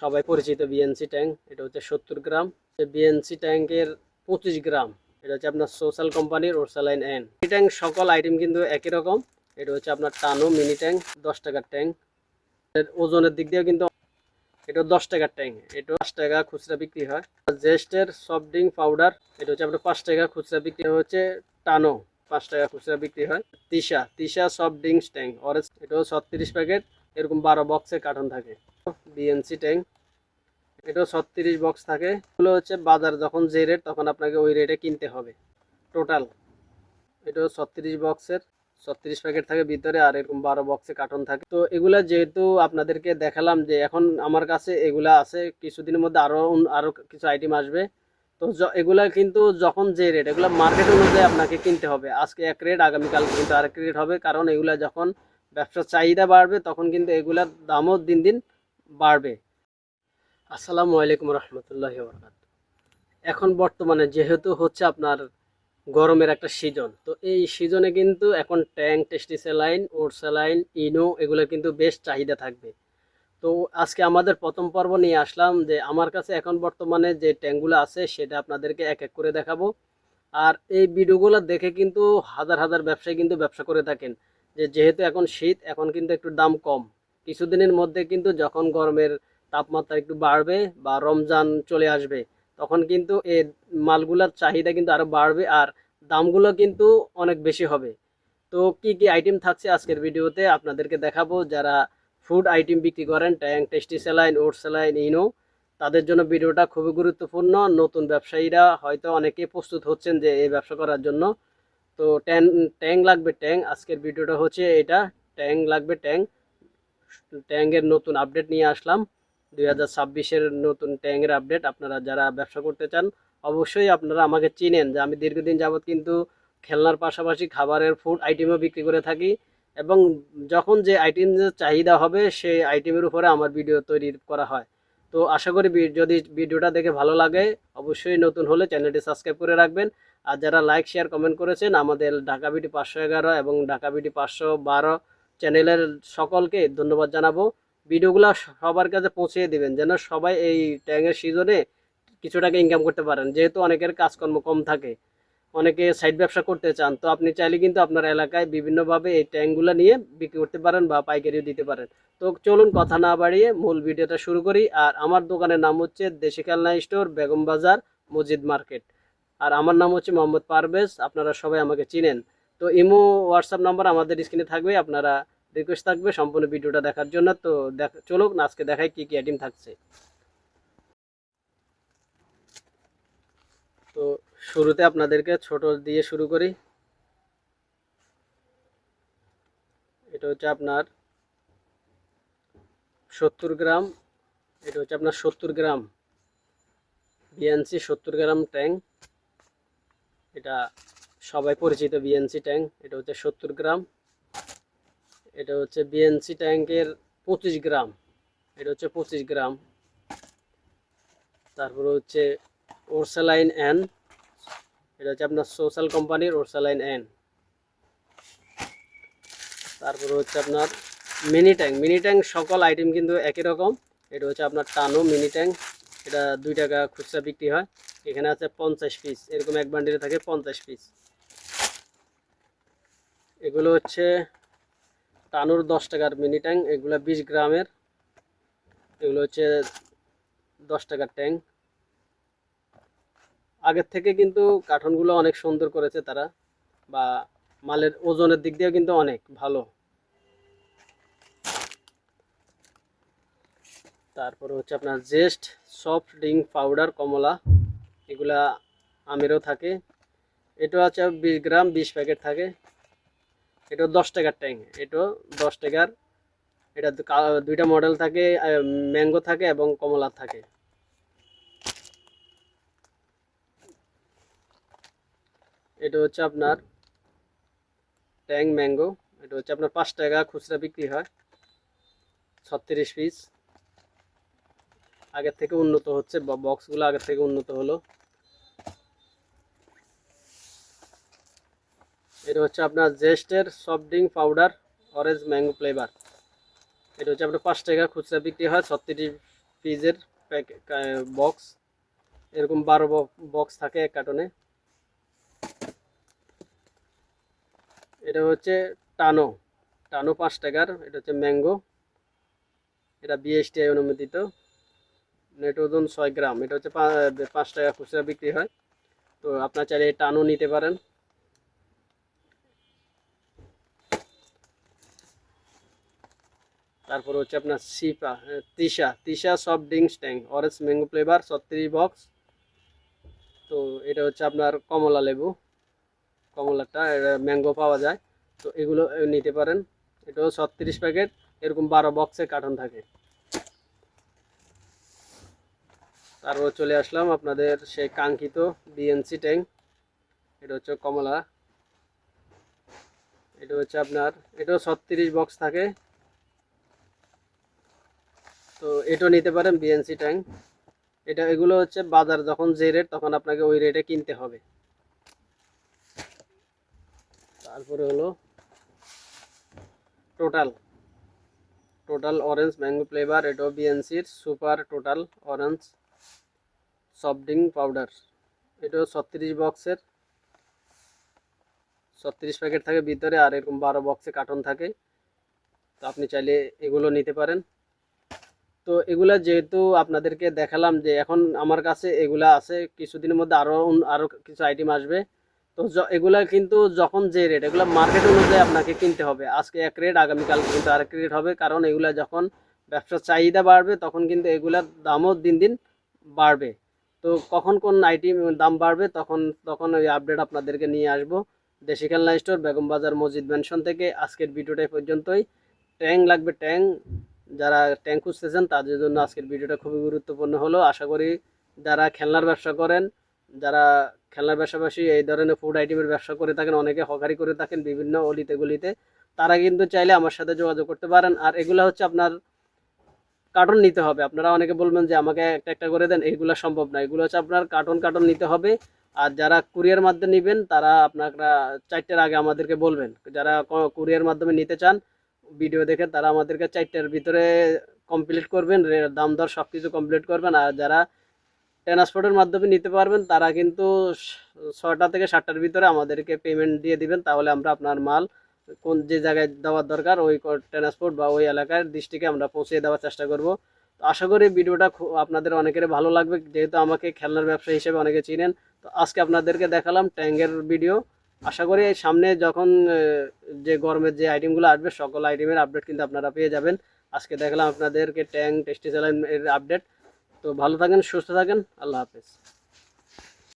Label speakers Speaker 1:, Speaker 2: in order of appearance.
Speaker 1: সবাই পরিচিত BNC tank এটা হচ্ছে সত্তর গ্রাম। বিএনসি ট্যাঙ্কের পঁচিশ গ্রাম। এটা হচ্ছে আপনার সোশ্যাল কোম্পানির ওরসালাইন এন এই ট্যাঙ্ক সকল আইটেম কিন্তু একই রকম। এটা হচ্ছে আপনার টানো মিনি ট্যাঙ্ক দশ টাকার ট্যাঙ্ক এর ওজনের দিক দিয়েও কিন্তু এটা দশ টাকার ট্যাঙ্ক এটা পাঁচ টাকা খুচরা বিক্রি হয়। জেস্টের সফট ড্রিঙ্ক পাউডার এটা হচ্ছে আপনার পাঁচ টাকা খুচরা বিক্রি হচ্ছে টানো পাঁচ টাকা খুচরা বিক্রি হয়। Tisha Tisha soft drinks Tang orange এটাও ছত্রিশ প্যাকেট এরকম বারো বক্সের কার্টন থাকে। বিএনসি ট্যাঙ্ক এটাও ছত্রিশ বক্স থাকে। এগুলো হচ্ছে বাজার, যখন যে রেট তখন আপনাকে ওই রেটে কিনতে হবে। টোটাল এটাও ছত্রিশ বক্সের ছত্রিশ প্যাকেট থাকে ভিতরে, আর এরকম বারো বক্সে কার্টন থাকে। তো এগুলা যেহেতু আপনাদেরকে দেখালাম যে এখন আমার কাছে এগুলা আছে, কিছুদিনের মধ্যে আরও আরও কিছু আইটেম আসবে। তো এগুলা কিন্তু যখন যে রেট এগুলো মার্কেট অনুযায়ী আপনাকে কিনতে হবে। আজকে এক রেট আগামীকাল কিন্তু আরেক রেট হবে। কারণ এগুলা যখন ব্যবসার চাহিদা বাড়বে, তখন কিন্তু এগুলার দামও দিন দিন বাড়বে। আসসালামু আলাইকুম রহমতুল্লাহ বরকাত এখন বর্তমানে যেহেতু হচ্ছে আপনার গরমের একটা সিজন তো এই সিজনে কিন্তু এখন ট্যাঙ্ক টেস্টি স্যালাইন ওট স্যালাইন ইনো এগুলো কিন্তু বেশ চাহিদা থাকবে। তো আজকে আমাদের প্রথম পর্ব নিয়ে আসলাম যে আমার কাছে এখন বর্তমানে যে ট্যাঙ্কগুলো আছে সেটা আপনাদেরকে এক এক করে দেখাবো। আর এই ভিডিওগুলো দেখে কিন্তু হাজার হাজার ব্যবসায়ী কিন্তু ব্যবসা করে থাকেন যে যেহেতু এখন শীত, এখন কিন্তু একটু দাম কম। কিছুদিনের মধ্যে কিন্তু যখন গরমের তাপমাত্রা একটু বাড়বে বা রমজান চলে আসবে, তখন কিন্তু এই মালগুলোর চাহিদা কিন্তু আরও বাড়বে আর দামগুলো কিন্তু অনেক বেশি হবে। তো কি কি আইটেম থাকছে আজকের ভিডিওতে আপনাদেরকে দেখাবো। যারা ফুড আইটেম বিক্রি করেন, ট্যাং টেস্টি স্যালাইন ওট স্যালাইন ইনো তাদের জন্য ভিডিওটা খুবই গুরুত্বপূর্ণ। নতুন ব্যবসায়ীরা হয়তো অনেকে প্রস্তুত হচ্ছেন যে এই ব্যবসা করার জন্য। তো ট্যাং ট্যাং লাগবে ট্যাং। আজকের ভিডিওটা হচ্ছে এটা। ট্যাং লাগবে ট্যাঙ্ক ট্যাঙ্কের নতুন আপডেট নিয়ে আসলাম। দুই হাজার ছাব্বিশের নতুন ট্যাঙ্কের আপডেট আপনারা যারা ব্যবসা করতে চান, অবশ্যই আপনারা আমাকে চিনেন যে আমি দীর্ঘদিন যাবৎ কিন্তু খেলনার পাশাপাশি খাবারের ফুড আইটেমও বিক্রি করে থাকি এবং যখন যে আইটেমের চাহিদা হবে সেই আইটেমের উপরে আমার ভিডিও তৈরি করা হয়। তো আশা করি যদি ভিডিওটা দেখে ভালো লাগে, অবশ্যই নতুন হলে চ্যানেলটি সাবস্ক্রাইব করে রাখবেন। আর যারা লাইক শেয়ার কমেন্ট করেছেন, আমাদের ঢাকা বিটি পাঁচশো এগারো এবং ঢাকা বিটি পাঁচশো বারো চ্যানেলের সকলকে ধন্যবাদ জানাব। ভিডিওগুলো সবার কাছে পৌঁছে দিবেন, যেন সবাই এই ট্যাঙ্গের সিজনে কিছু টাকা ইনকাম করতে পারেন। যেহেতু অনেকের কাজকর্ম কম থাকে, অনেকে সাইড ব্যবসা করতে চান, তো আপনি চাইলে কিন্তু আপনার এলাকায় বিভিন্নভাবে এই ট্যাঙ্কগুলো নিয়ে বিক্রি করতে পারেন বা পাইকারিও দিতে পারেন। তো চলুন কথা না বাড়িয়ে মূল ভিডিওটা শুরু করি। আর আমার দোকানের নাম হচ্ছে দেশি খেলনা স্টোর, বেগম বাজার মসজিদ মার্কেট। আর আমার নাম হচ্ছে মোহাম্মদ পারভেজ, আপনারা সবাই আমাকে চিনেন। তো ইমো, হোয়াটসঅ্যাপ নাম্বার আমাদের স্ক্রিনে থাকবে, আপনারা রিকোয়েস্ট থাকবে সম্পূর্ণ ভিডিওটা দেখার জন্য। তো চলুক না, আজকে দেখাই কী কী আইটেম থাকছে। তো শুরুতে আপনাদেরকে ছোট দিয়ে শুরু করি। এটা হচ্ছে আপনার সত্তর গ্রাম। এটা হচ্ছে আপনার সত্তর গ্রাম। বিএনসি সত্তর গ্রাম ট্যাঙ্ক এটা সবাই পরিচিত বিএনসি ট্যাঙ্ক এটা হচ্ছে সত্তর গ্রাম। এটা হচ্ছে বিএনসি ট্যাঙ্কের পঁচিশ গ্রাম। এটা হচ্ছে পঁচিশ গ্রাম। তারপরে হচ্ছে ওরসালাইন এন এটা হচ্ছে আপনার সোশ্যাল কোম্পানির ওরসালাইন এন তারপরে হচ্ছে আপনার মিনি ট্যাঙ্ক মিনি ট্যাঙ্ক সকল আইটেম কিন্তু একই রকম। এটা হচ্ছে আপনার টানো মিনি ট্যাঙ্ক এটা দুই টাকা খুচরা বিক্রি হয়। এখানে আছে পঞ্চাশ পিস এরকম এক বান্ডিলে থাকে পঞ্চাশ পিস এগুলো হচ্ছে টানুর দশ টাকার মিনি ট্যাঙ্ক এগুলো বিশ গ্রামের। এগুলো হচ্ছে দশ টাকার ট্যাঙ্ক আগের থেকে কিন্তু কার্টনগুলো অনেক সুন্দর করেছে তারা, বা মালের ওজনের দিক দিয়েও কিন্তু অনেক ভালো। তারপরে হচ্ছে আপনার জেস্ট সফট ড্রিঙ্ক পাউডার কমলা, এগুলা আমেরও থাকে। এটা আছে বিশ গ্রাম, বিশ প্যাকেট থাকে। এটা দশ টাকার ট্যাঙ্ক এটাও দশ টাকার, এটা দুইটা মডেল থাকে ম্যাঙ্গো থাকে এবং কমলা থাকে। এটা হচ্ছে আপনার ট্যাং ম্যাঙ্গো এটা হচ্ছে আপনার পাঁচ টাকা খুচরা বিক্রি হয়, ছত্রিশ পিস আগের থেকে উন্নত হচ্ছে বক্সগুলো আগের থেকে উন্নত হলো। এটা হচ্ছে আপনার জেস্টের soft drink powder orange mango flavour এটা হচ্ছে আপনার পাঁচ টাকা খুচরা বিক্রি হয়, ছত্রিশ ফ্রিজের বক্স এরকম বারো বক্স থাকে এক কার্টনে এটা হচ্ছে টানো টানো পাঁচ টাকার, এটা হচ্ছে ম্যাঙ্গো এটা বিএসটিআই অনুমোদিত। নেট ছয় গ্রাম, এটা হচ্ছে পাঁচ টাকা খুচরা বিক্রি হয়। তো আপনার চাইলে টানও নিতে পারেন। তারপর হচ্ছে আপনার cepa Tisha Tisha soft drinks Tang orange mango flavour ছত্রিশ বক্স তো এটা হচ্ছে আপনার কমলা লেবু, কমলাটা ম্যাঙ্গো পাওয়া যায়। তো এগুলো নিতে পারেন। এটাও ছত্রিশ প্যাকেট এরকম বারো বক্সে কার্টন থাকে। তারপর চলে আসলাম আপনাদের সেই কাঙ্ক্ষিত বিএনসি ট্যাঙ্ক এটা হচ্ছে কমলা। এটা হচ্ছে আপনার, এটাও ছত্রিশ বক্স থাকে। তো এটাও নিতে পারেন বিএনসি ট্যাঙ্ক এটা, এগুলো হচ্ছে বাজার, যখন যে রেট তখন আপনাকে ওই রেটে কিনতে হবে। তারপরে হলো total total orange mango flavour এটাও বিএনসির super total orange soft drink powder এটাও ছত্রিশ বক্সের ছত্রিশ প্যাকেট থাকে ভিতরে, আর এরকম বারো বক্সে কার্টন থাকে। তো আপনি চাইলে এগুলো নিতে পারেন। তো এগুলা যেহেতু আপনাদেরকে দেখালাম যে এখন আমার কাছে এগুলা আছে, কিছুদিনের মধ্যে আরও আরও কিছু আইটেম আসবে। তো এগুলা কিন্তু যখন যে রেট এগুলা মার্কেট অনুযায়ী আপনাকে কিনতে হবে। আজকে এক রেট আগামীকাল কিন্তু আরেক রেট হবে। কারণ এগুলা যখন ব্যবসার চাহিদা বাড়বে, তখন কিন্তু এগুলার দামও দিন দিন বাড়বে। তো কখন কোন আইটেম দাম বাড়বে, তখন তখন ওই আপডেট আপনাদেরকে নিয়ে আসব। দেশি খেলনা স্টোর বেগম বাজার, মসজিদ ম্যানশন থেকে। আজকের ভিডিওটা এই পর্যন্তই। ট্যাং লাগবে ট্যাং। যারা ট্যাঙ্ক খুঁজতেছেন, তাদের জন্য আজকের ভিডিওটা খুবই গুরুত্বপূর্ণ হলো। আশা করি যারা খেলনার ব্যবসা করেন, যারা খেলনার পাশাপাশি এই ধরনের ফুড আইটেমের ব্যবসা করে থাকেন, অনেকে হকারি করে থাকেন বিভিন্ন অলিতে গলিতে, তারা কিন্তু চাইলে আমার সাথে যোগাযোগ করতে পারেন। আর এগুলো হচ্ছে আপনার কার্টন নিতে হবে। আপনারা অনেকে বলবেন যে, আমাকে একটা একটা করে দেন। এগুলো সম্ভব না। এগুলো হচ্ছে আপনার কার্টন কার্টন নিতে হবে। আর যারা কুরিয়ার মাধ্যমে নেবেন, তারা আপনারা চারটের আগে আমাদেরকে বলবেন। যারা কুরিয়ার মাধ্যমে নিতে চান ভিডিও দেখে তারা আমাদেরকে চারটের ভিতরে কমপ্লিট করবেন দাম দর সব কিছু কমপ্লিট করবেন, আর যারা ট্রান্সপোর্টের মাধ্যমে নিতে পারবেন, তারা কিন্তু ছটা থেকে সাতটার ভিতরে আমাদেরকে পেমেন্ট দিয়ে দিবেন, তাহলে আমরা আপনার মাল কোন যে জায়গায় দেওয়ার দরকার, ওই ট্রান্সপোর্ট বা ওই এলাকার ডিস্ট্রিক্টে আমরা পৌঁছে দেওয়ার চেষ্টা করব। তো আশা করি ভিডিওটা আপনাদের অনেকের ভালো লাগবে, যেহেতু আমাকে খেলনার ব্যবসা হিসেবে অনেকে চিনেন, তো আজকে আপনাদেরকে দেখালাম ট্যাঙ্গের ভিডিও আশা করি এই সামনে যখন যে গরমের যে আইটেমগুলো আসবে, সকল আইটেমের আপডেট কিন্তু আপনারা পেয়ে যাবেন। আজকে দেখলাম আপনাদেরকে ট্যাং, টেস্টি এর আপডেট তো ভালো থাকেন, সুস্থ থাকেন, আল্লাহ হাফেজ।